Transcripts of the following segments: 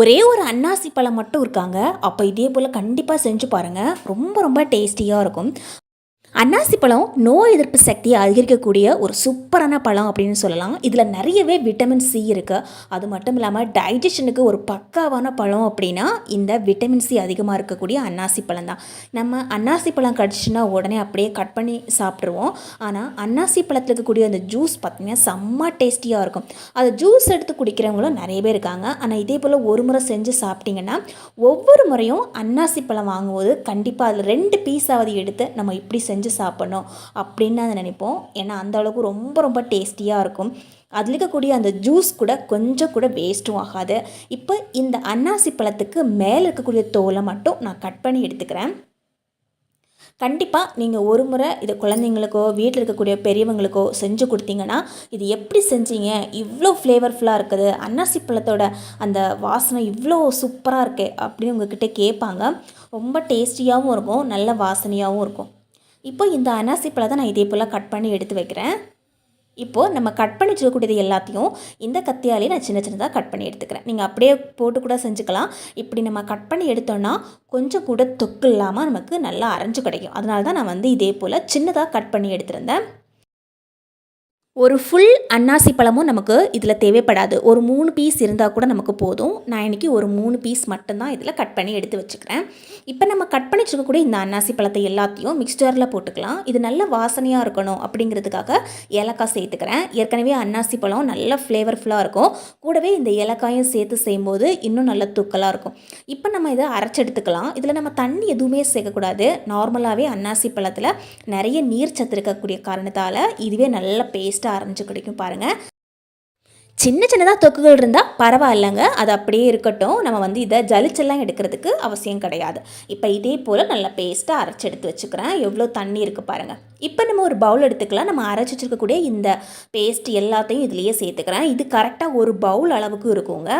ஒரே ஒரு அன்னாசி பழம் மட்டும் இருக்காங்க. அப்போ இதே போல் கண்டிப்பாக செஞ்சு பாருங்கள் ரொம்ப ரொம்ப டேஸ்டியாக இருக்கும். அன்னாசி பழம் நோய் எதிர்ப்பு சக்தியை அதிகரிக்கக்கூடிய ஒரு சூப்பரான பழம் அப்படின்னு சொல்லலாம். இதில் நிறையவே விட்டமின் சி இருக்குது அது மட்டும் இல்லாமல் டைஜஷனுக்கு ஒரு பக்காவான பழம் அப்படின்னா இந்த விட்டமின் சி அதிகமாக இருக்கக்கூடிய அன்னாசி பழம் தான். நம்ம அன்னாசி பழம் கடிச்சுன்னா உடனே அப்படியே கட் பண்ணி சாப்பிட்ருவோம் ஆனால் அன்னாசி பழத்தில் இருக்கக்கூடிய அந்த ஜூஸ் பார்த்திங்கன்னா செம்ம டேஸ்டியாக இருக்கும். அது ஜூஸ் எடுத்து குடிக்கிறவங்களும் நிறைய பேர் இருக்காங்க. ஆனால் இதே போல் ஒரு முறை செஞ்சு சாப்பிட்டிங்கன்னா ஒவ்வொரு முறையும் அன்னாசி பழம் வாங்கும்போது கண்டிப்பாக அதில் ரெண்டு பீஸாவது எடுத்து நம்ம இப்படி செஞ்சு சாப்பிட்ணும் அப்படின்னு அதை நினைப்போம். ஏன்னா அந்த அளவுக்கு ரொம்ப ரொம்ப டேஸ்டியாக இருக்கும். அதில் இருக்கக்கூடிய அந்த ஜூஸ் கூட கொஞ்சம் கூட வேஸ்ட்டும் ஆகாது. இப்போ இந்த அன்னாசி பழத்துக்கு மேலே இருக்கக்கூடிய தோலை மட்டும் நான் கட் பண்ணி எடுத்துக்கிறேன். கண்டிப்பாக நீங்கள் ஒரு முறை இதை குழந்தைங்களுக்கோ வீட்டில் இருக்கக்கூடிய பெரியவங்களுக்கோ செஞ்சு கொடுத்தீங்கன்னா இது எப்படி செஞ்சீங்க? இவ்வளோ ஃப்ளேவர்ஃபுல்லாக இருக்குது. அன்னாசி பழத்தோட அந்த வாசனை இவ்வளோ சூப்பராக இருக்குது அப்படின்னு உங்ககிட்ட கேட்பாங்க. ரொம்ப டேஸ்டியாகவும் இருக்கும். நல்ல வாசனையாகவும் இருக்கும். இப்போ இந்த அனாசி பழத்தை நான் இதே போல் கட் பண்ணி எடுத்து வைக்கிறேன். இப்போது நம்ம கட் பண்ணி வச்சுக்கக்கூடியது எல்லாத்தையும் இந்த கத்தியாலே நான் சின்ன சின்னதாக கட் பண்ணி எடுத்துக்கிறேன். நீங்கள் அப்படியே போட்டு கூட செஞ்சுக்கலாம். இப்படி நம்ம கட் பண்ணி எடுத்தோன்னா கொஞ்சம் கூட தொக்கு இல்லாமல் நமக்கு நல்லா அரைஞ்சு கிடைக்கும். அதனால தான் நான் வந்து இதே போல் சின்னதாக கட் பண்ணி எடுத்திருந்தேன். ஒரு ஃபுல் அன்னாசி பழமும் நமக்கு இதில் தேவைப்படாது. ஒரு மூணு பீஸ் இருந்தால் கூட நமக்கு போதும். நான் இன்றைக்கி ஒரு மூணு பீஸ் மட்டும்தான் இதில் கட் பண்ணி எடுத்து வச்சுக்கிறேன். இப்போ நம்ம கட் பண்ணி வச்சுக்கக்கூடிய இந்த அன்னாசி பழத்தை எல்லாத்தையும் மிக்ஸ்டரில் போட்டுக்கலாம். இது நல்ல வாசனையாக இருக்கணும் அப்படிங்கிறதுக்காக ஏலக்காய் சேர்த்துக்கிறேன். ஏற்கனவே அன்னாசி பழம் நல்ல ஃப்ளேவர்ஃபுல்லாக இருக்கும். கூடவே இந்த ஏலக்காயும் சேர்த்து செய்யும்போது இன்னும் நல்ல தூக்கலாக இருக்கும். இப்போ நம்ம இதை அரைச்சி எடுத்துக்கலாம். இதில் நம்ம தண்ணி எதுவுமே சேர்க்கக்கூடாது. நார்மலாகவே அன்னாசி பழத்தில் நிறைய நீர் சத்து இருக்கக்கூடிய காரணத்தால் இதுவே நல்ல பேஸ்ட்டாக ஆரஞ்சு கிடைக்கும் பாருங்கள் சின்ன சின்னதாக தொக்குகள் இருந்தால் பரவாயில்லைங்க. அது அப்படியே இருக்கட்டும். நம்ம வந்து இதை ஜலிச்செல்லாம் எடுக்கிறதுக்கு அவசியம் கிடையாது. இப்போ இதே போல் நல்லா பேஸ்ட்டாக அரைச்சி எடுத்து வச்சுக்கிறேன். எவ்வளோ தண்ணி இருக்குது பாருங்கள் இப்போ நம்ம ஒரு பவுல் எடுத்துக்கலாம். நம்ம அரைச்சி வச்சுருக்கக்கூடிய இந்த பேஸ்ட் எல்லாத்தையும் இதுலேயே சேர்த்துக்கிறேன். இது கரெக்டாக ஒரு பவுல் அளவுக்கு இருக்குங்க.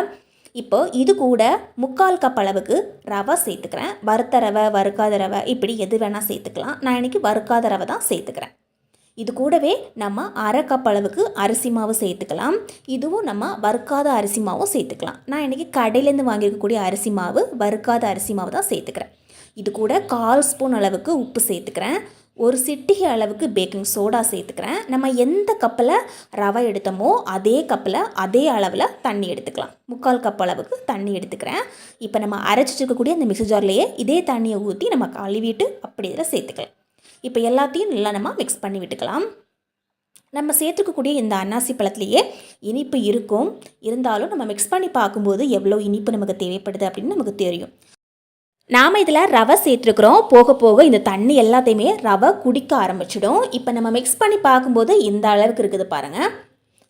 இப்போ இது கூட முக்கால் கப் அளவுக்கு ரவை சேர்த்துக்கிறேன். வறுத்த ரவை வறுக்காத ரவை இப்படி எது வேணால் சேர்த்துக்கலாம். நான் இன்றைக்கி வறுக்காத ரவை தான் சேர்த்துக்கிறேன். இது கூடவே நம்ம அரை கப் அளவுக்கு அரிசி மாவு சேர்த்துக்கலாம். இதுவும் நம்ம வறுக்காத அரிசி மாவும் சேர்த்துக்கலாம். நான் இன்றைக்கி கடையிலேருந்து வாங்கியிருக்கக்கூடிய அரிசி மாவு வறுக்காத அரிசி மாவு தான் சேர்த்துக்கிறேன். இது கூட கால் ஸ்பூன் அளவுக்கு உப்பு சேர்த்துக்கிறேன். ஒரு சிட்டிகை அளவுக்கு பேக்கிங் சோடா சேர்த்துக்கிறேன். நம்ம எந்த கப்பில் ரவை எடுத்தோமோ அதே கப்பில் அதே அளவில் தண்ணி எடுத்துக்கலாம். முக்கால் கப் அளவுக்கு தண்ணி எடுத்துக்கிறேன். இப்போ நம்ம அரைச்சிட்டு இருக்கக்கூடிய அந்த மிக்ஸி ஜார்லேயே இதே தண்ணியை ஊற்றி நம்ம கழுவிட்டு அப்படி இதில் சேர்த்துக்கலாம். இப்போ எல்லாத்தையும் நல்லா நம்ம மிக்ஸ் பண்ணி விட்டுக்கலாம். நம்ம சேர்த்துக்கக்கூடிய இந்த அன்னாசி பழத்துலேயே இனிப்பு இருக்கும். இருந்தாலும் நம்ம மிக்ஸ் பண்ணி பார்க்கும்போது எவ்வளோ இனிப்பு நமக்கு தேவைப்படுது அப்படின்னு நமக்கு தெரியும். நாம் இதில் ரவை சேர்த்துருக்குறோம். போக போக இந்த தண்ணி எல்லாத்தையுமே ரவை குடிக்க ஆரம்பிச்சிடும். இப்போ நம்ம மிக்ஸ் பண்ணி பார்க்கும்போது இந்த அளவுக்கு இருக்குது பாருங்கள்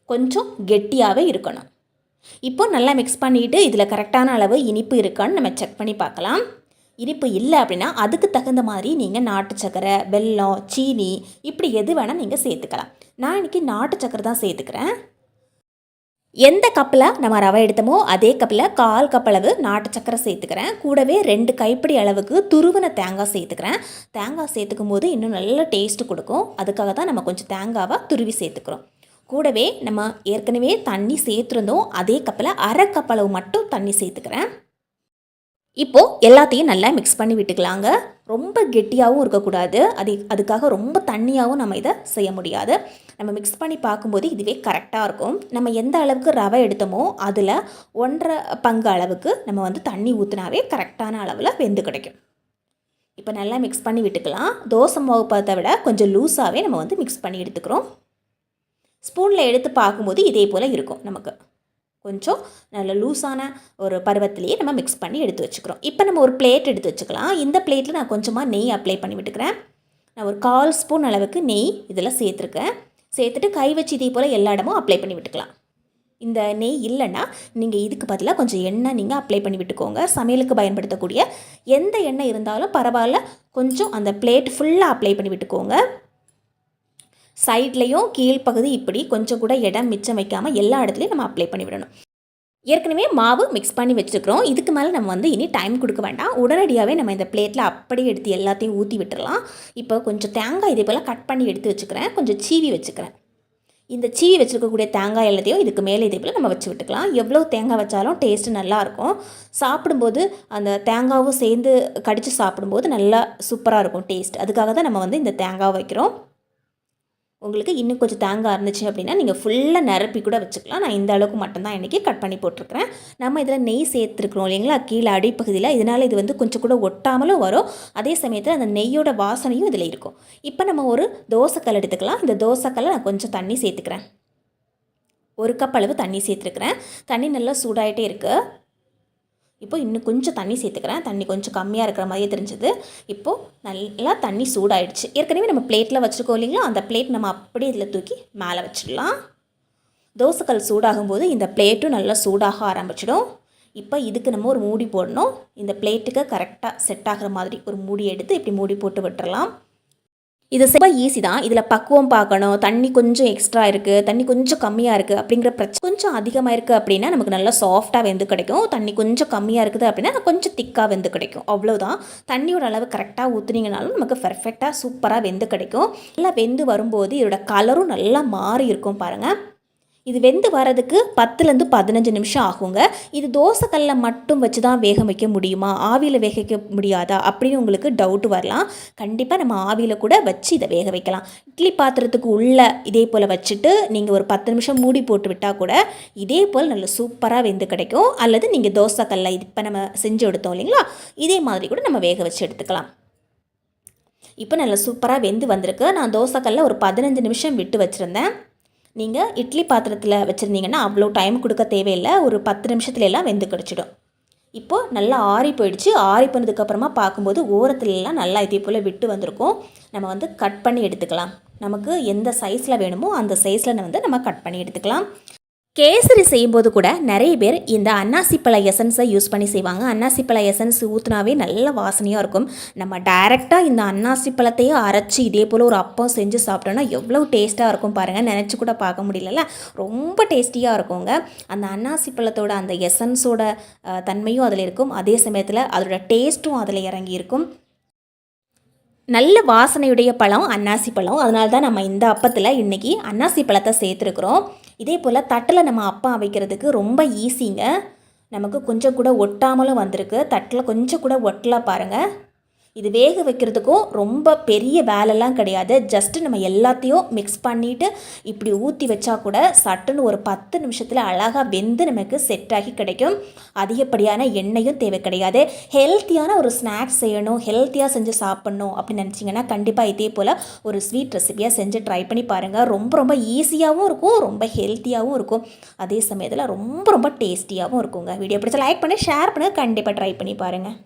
கொஞ்சம் கெட்டியாகவே இருக்கணும். இப்போ நல்லா மிக்ஸ் பண்ணிவிட்டு இதில் கரெக்டான அளவு இனிப்பு இருக்கான்னு நம்ம செக் பண்ணி பார்க்கலாம். இனிப்பு இல்லை அப்படின்னா அதுக்கு தகுந்த மாதிரி நீங்கள் நாட்டு சக்கரை வெல்லம் சீனி இப்படி எது வேணால் நீங்கள் சேர்த்துக்கலாம். நான் இன்றைக்கி நாட்டு சக்கரை தான் சேர்த்துக்கிறேன். எந்த கப்பில் நம்ம ரவை எடுத்தோமோ அதே கப்பில் கால் கப் அளவு நாட்டு சக்கரை சேர்த்துக்கிறேன். கூடவே ரெண்டு கைப்பிடி அளவுக்கு துருவின தேங்காய் சேர்த்துக்கிறேன். தேங்காய் சேர்த்துக்கும் போது இன்னும் நல்ல டேஸ்ட்டு கொடுக்கும். அதுக்காக தான் நம்ம கொஞ்சம் தேங்காவை துருவி சேர்த்துக்கிறோம். கூடவே நம்ம ஏற்கனவே தண்ணி சேர்த்துருந்தோம். அதே கப்பில் அரை கப் அளவு மட்டும் தண்ணி சேர்த்துக்கிறேன். இப்போது எல்லாத்தையும் நல்லா மிக்ஸ் பண்ணி விட்டுக்கலாங்க. ரொம்ப கெட்டியாகவும் இருக்கக்கூடாது. அது அதுக்காக ரொம்ப தண்ணியாகவும் நம்ம இதை செய்ய முடியாது. நம்ம மிக்ஸ் பண்ணி பார்க்கும்போது இதுவே கரெக்டாக இருக்கும். நம்ம எந்த அளவுக்கு ரவை எடுத்தோமோ அதில் ஒன்றரை பங்கு அளவுக்கு நம்ம வந்து தண்ணி ஊற்றினாவே கரெக்டான அளவில் வெந்து கிடைக்கும். இப்போ நல்லா மிக்ஸ் பண்ணி விட்டுக்கலாம். தோசை மாவு விட கொஞ்சம் லூஸாகவே நம்ம வந்து மிக்ஸ் பண்ணி எடுத்துக்கிறோம். ஸ்பூனில் எடுத்து பார்க்கும்போது இதே போல் இருக்கும் நமக்கு. கொஞ்சம் நல்ல லூஸான ஒரு பருவத்திலேயே நம்ம மிக்ஸ் பண்ணி எடுத்து வச்சுக்கிறோம். இப்போ நம்ம ஒரு பிளேட் எடுத்து வச்சுக்கலாம். இந்த பிளேட்டில் நான் கொஞ்சமாக நெய் அப்ளை பண்ணி விட்டுக்கிறேன். நான் ஒரு கால் ஸ்பூன் அளவுக்கு நெய் இதில் சேர்த்துருக்கேன். சேர்த்துட்டு கை வச்சு இதே போல் எல்லா இடமும் அப்ளை பண்ணி விட்டுக்கலாம். இந்த நெய் இல்லைன்னா நீங்கள் இதுக்கு பதிலாக கொஞ்சம் எண்ணெய் நீங்கள் அப்ளை பண்ணி விட்டுக்கோங்க. சமையலுக்கு பயன்படுத்தக்கூடிய எந்த எண்ணெய் இருந்தாலும் பரவாயில்ல. கொஞ்சம் அந்த பிளேட் ஃபுல்லாக அப்ளை பண்ணி விட்டுக்கோங்க. சைட்லேயும் கீழ்ப்பகுதி இப்படி கொஞ்சம் கூட இடம் மிச்சம் வைக்காமல் எல்லா இடத்துலையும் நம்ம அப்ளை பண்ணி விடணும். ஏற்கனவே மாவு மிக்ஸ் பண்ணி வச்சுருக்கிறோம். இதுக்கு மேலே நம்ம வந்து இனி டைம் கொடுக்க வேண்டாம். உடனடியாகவே நம்ம இந்த பிளேட்டில் அப்படியே எடுத்து எல்லாத்தையும் ஊற்றி விட்டுடலாம் இப்போ கொஞ்சம் தேங்காய் இதே போல் கட் பண்ணி எடுத்து வச்சுக்கிறேன். கொஞ்சம் சீவி வச்சுக்கிறேன். இந்த சீவி வச்சுருக்கக்கூடிய தேங்காய் எல்லாத்தையும் இதுக்கு மேலே இதே போல் நம்ம வச்சு விட்டுக்கலாம். எவ்வளோ தேங்காய் வச்சாலும் டேஸ்ட்டு நல்லாயிருக்கும் சாப்பிடும்போது அந்த தேங்காவும் சேர்ந்து கடித்து சாப்பிடும்போது நல்லா சூப்பராக இருக்கும் டேஸ்ட் அதுக்காக தான் நம்ம வந்து இந்த தேங்காய் வைக்கிறோம். உங்களுக்கு இன்னும் கொஞ்சம் தேங்காய் இருந்துச்சு அப்படின்னா நீங்கள் ஃபுல்லாக நிரப்பி கூட வச்சுக்கலாம். நான் இந்த அளவுக்கு மட்டும்தான் இன்றைக்கி கட் பண்ணி போட்டிருக்கிறேன். நம்ம இதில் நெய் சேர்த்துருக்குறோம் இல்லைங்களா? கீழே அடிப்பகுதியில். இதனால் இது வந்து கொஞ்சம் கூட ஒட்டாமலும் வரும். அதே சமயத்தில் அந்த நெய்யோட வாசனையும் இதில் இருக்கும். இப்போ நம்ம ஒரு தோசைக்கல் எடுத்துக்கலாம். இந்த தோசைக்கல்லை நான் கொஞ்சம் தண்ணி சேர்த்துக்கிறேன். ஒரு கப் அளவு தண்ணி சேர்த்துருக்குறேன். தண்ணி நல்லா சூடாயிட்டே இருக்குது இப்போ இன்னும் கொஞ்சம் தண்ணி சேர்த்துக்கிறேன். தண்ணி கொஞ்சம் கம்மியாக இருக்கிற மாதிரியே தெரிஞ்சது. இப்போது நல்லா தண்ணி சூடாயிடுச்சு. ஏற்கனவே நம்ம பிளேட்டில் வச்சுருக்கோம் இல்லைங்களா? அந்த பிளேட் நம்ம அப்படியே இதில் தூக்கி மேலே வச்சிடலாம். தோசைக்கல் சூடாகும்போது இந்த பிளேட்டும் நல்லா சூடாக ஆரம்பிச்சிடும். இப்போ இதுக்கு நம்ம ஒரு மூடி போடணும். இந்த பிளேட்டுக்கு கரெக்டாக செட் ஆகிற மாதிரி ஒரு மூடி எடுத்து இப்படி மூடி போட்டு விட்டுறலாம். இது ரொம்ப ஈஸி தான். இதில் பக்குவம் பார்க்கணும். தண்ணி கொஞ்சம் எக்ஸ்ட்ரா இருக்குது தண்ணி கொஞ்சம் கம்மியாக இருக்குது அப்படிங்கிற பிரச்சனை கொஞ்சம் அதிகமாக இருக்குது அப்படின்னா நமக்கு நல்லா சாஃப்டாக வெந்து கிடைக்கும். தண்ணி கொஞ்சம் கம்மியாக இருக்குது அப்படின்னா கொஞ்சம் திக்காக வெந்து கிடைக்கும். அவ்வளோதான் தண்ணியோட அளவு கரெக்டாக ஊற்றுனீங்கனாலும் நமக்கு பர்ஃபெக்டாக சூப்பராக வெந்து கிடைக்கும். நல்லா வெந்து வரும்போது இதோட கலரும் நல்லா மாறி இருக்கும் பாருங்கள் இது வெந்து வரதுக்கு பத்துலேருந்து பதினஞ்சு நிமிஷம் ஆகுங்க. இது தோசைக்கல்ல மட்டும் வச்சு தான் வேக வைக்க முடியுமா? ஆவியில் வேக வைக்க முடியாதா? அப்படின்னு உங்களுக்கு டவுட் வரலாம். கண்டிப்பாக நம்ம ஆவியில் கூட வச்சு இதை வேக வைக்கலாம். இட்லி பாத்திரத்துக்கு உள்ள இதே போல் வச்சுட்டு நீங்கள் ஒரு பத்து நிமிஷம் மூடி போட்டு விட்டால் கூட இதே போல் நல்ல சூப்பராக வெந்து கிடைக்கும். அல்லது நீங்கள் தோசைக்கல்ல இது இப்போ நம்ம செஞ்சு எடுத்தோம் இல்லைங்களா? இதே மாதிரி கூட நம்ம வேக வச்சு எடுத்துக்கலாம். இப்போ நல்லா சூப்பராக வெந்து வந்திருக்கு. நான் தோசைக்கல்ல ஒரு பதினஞ்சு நிமிஷம் விட்டு வச்சுருந்தேன். நீங்கள் இட்லி பாத்திரத்தில் வச்சுருந்தீங்கன்னா அவ்வளோ டைம் கொடுக்க தேவையில்லை. ஒரு பத்து நிமிஷத்துல எல்லாம் வெந்து கிடச்சிடும். இப்போது நல்லா ஆறி போயிடுச்சு. ஆறி போனதுக்கப்புறமா பார்க்கும்போது ஓரத்துலலாம் நல்லா இதே போல் விட்டு வந்திருக்கும். நம்ம வந்து கட் பண்ணி எடுத்துக்கலாம். நமக்கு எந்த சைஸில் வேணுமோ அந்த சைஸில் வந்து நம்ம கட் பண்ணி எடுத்துக்கலாம். கேசரி செய்யும்போது கூட நிறைய பேர் இந்த அன்னாசிப்பழ எசன்ஸை யூஸ் பண்ணி செய்வாங்க. அன்னாசிப்பழ எசன்ஸ் ஊற்றினாவே நல்ல வாசனையாக இருக்கும். நம்ம டைரெக்டாக இந்த அன்னாசிப்பழத்தையே அரைச்சி இதே போல் ஒரு அப்பம் செஞ்சு சாப்பிட்டோன்னா எவ்வளோ டேஸ்ட்டாக இருக்கும் பாருங்கள் நினச்சி கூட பார்க்க முடியலல்ல. ரொம்ப டேஸ்டியாக இருக்குங்க. அந்த அன்னாசிப்பழத்தோட அந்த எசன்ஸோட தன்மையும் அதில் இருக்கும். அதே சமயத்தில் அதோட டேஸ்ட்டும் அதில் இறங்கி இருக்கும். நல்ல வாசனையுடைய பழம் அன்னாசி பழம் அதனால தான் நம்ம இந்த அப்பத்தில் இன்றைக்கி அன்னாசி பழத்தை சேர்த்துருக்குறோம். இதே போல் தட்டில் நம்ம அப்பா வைக்கிறதுக்கு ரொம்ப ஈஸிங்க நமக்கு கொஞ்சம் கூட ஒட்டாமலும் வந்திருக்கு. தட்டில் கொஞ்சம் கூட ஒட்டல பாருங்கள் இது வேக வைக்கிறதுக்கும் ரொம்ப பெரிய வேலைலாம் கிடையாது. ஜஸ்ட்டு நம்ம எல்லாத்தையும் மிக்ஸ் பண்ணிவிட்டு இப்படி ஊற்றி வச்சா கூட சட்டுன்னு ஒரு பத்து நிமிஷத்தில் அழகாக வெந்து நமக்கு செட் ஆகி கிடைக்கும். அதிகப்படியான எண்ணெயும் தேவை கிடையாது. ஹெல்த்தியான ஒரு ஸ்நாக்ஸ் செய்யணும் ஹெல்த்தியாக செஞ்சு சாப்பிட்ணும் அப்படின்னு நினச்சிங்கன்னா கண்டிப்பாக இதே போல் ஒரு ஸ்வீட் ரெசிபியாக செஞ்சு ட்ரை பண்ணி பாருங்கள் ரொம்ப ரொம்ப ஈஸியாகவும் இருக்கும் ரொம்ப ஹெல்த்தியாகவும் இருக்கும். அதே சமயத்தில் ரொம்ப ரொம்ப டேஸ்டியாகவும் இருக்குங்க. வீடியோ பிடிச்சா லைக் பண்ணி ஷேர் பண்ணுங்கள் கண்டிப்பாக ட்ரை பண்ணி பாருங்கள்